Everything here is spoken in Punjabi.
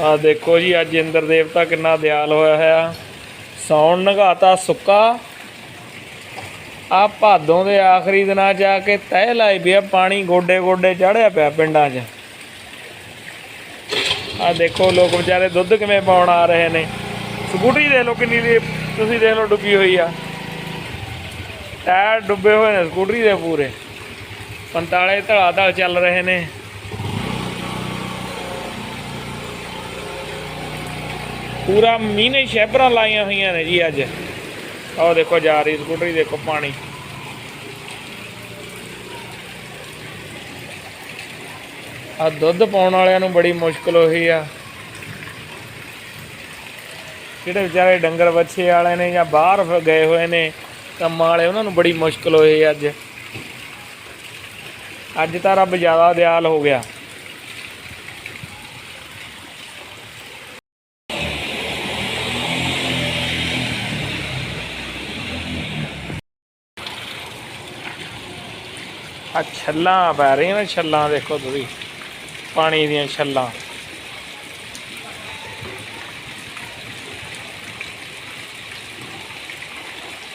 ਆ ਦੇਖੋ ਜੀ, ਅੱਜ ਇੰਦਰ ਦੇਵਤਾ ਕਿੰਨਾ ਦਿਆਲ ਹੋਇਆ ਹੋਇਆ ਸੌਣ ਨਗਾਤਾ ਸੁੱਕਾ। ਆ ਭਾਦੋਂ ਦੇ ਆਖਰੀ ਦਿਨਾਂ 'ਚ ਆ ਕੇ ਤਹਿ ਲਾਈ ਪਿਆ ਪਾਣੀ ਗੋਡੇ ਗੋਡੇ ਚੜਿਆ ਪਿਆ ਪਿੰਡਾਂ 'ਚ। ਆ ਦੇਖੋ, ਲੋਕ ਵਿਚਾਰੇ ਦੁੱਧ ਕਿਵੇਂ ਪਾਉਣ ਆ ਰਹੇ ਨੇ। ਸਕੂਟਰੀ ਦੇ ਲੋ ਕਿੰਨੀ ਦੀ, ਤੁਸੀਂ ਦੇਖ ਲਓ ਡੁੱਬੀ ਹੋਈ ਆ। ਟਾਇਰ ਡੁੱਬੇ ਹੋਏ ਨੇ ਸਕੂਟਰੀ ਦੇ ਪੂਰੇ। ਪੰਤਾਲੇ ਧੜਾ ਧੜ ਚੱਲ ਰਹੇ ਨੇ। ਪੂਰਾ ਮੀਨੇ ਨੇ ਲਾਈਆਂ ਹੋਈਆਂ ਨੇ ਜੀ ਅੱਜ। ਆਹ ਦੇਖੋ ਜਾ ਰਹੀ ਸਕੂਟਰੀ, ਦੇਖੋ ਪਾਣੀ। ਆ ਦੁੱਧ ਪਾਉਣ ਵਾਲਿਆਂ ਨੂੰ ਬੜੀ ਮੁਸ਼ਕਲ ਹੋਈ ਆ। ਜਿਹੜੇ ਵਿਚਾਰੇ ਡੰਗਰ ਬੱਚੇ ਵਾਲੇ ਨੇ ਜਾਂ ਬਾਹਰ ਗਏ ਹੋਏ ਨੇ, ਕੰਮਾਂ ਵਾਲੇ, ਉਹਨਾਂ ਨੂੰ ਬੜੀ ਮੁਸ਼ਕਲ ਹੋਈ ਅੱਜ। ਅੱਜ ਤਾਂ ਰੱਬ ਜ਼ਿਆਦਾ ਦਿਆਲ ਹੋ ਗਿਆ। ਆ ਛੱਲਾਂ ਪੈ ਰਹੀਆਂ ਨੇ ਛੱਲਾਂ ਦੇਖੋ ਤੁਸੀਂ ਪਾਣੀ ਦੀਆਂ ਛੱਲਾਂ।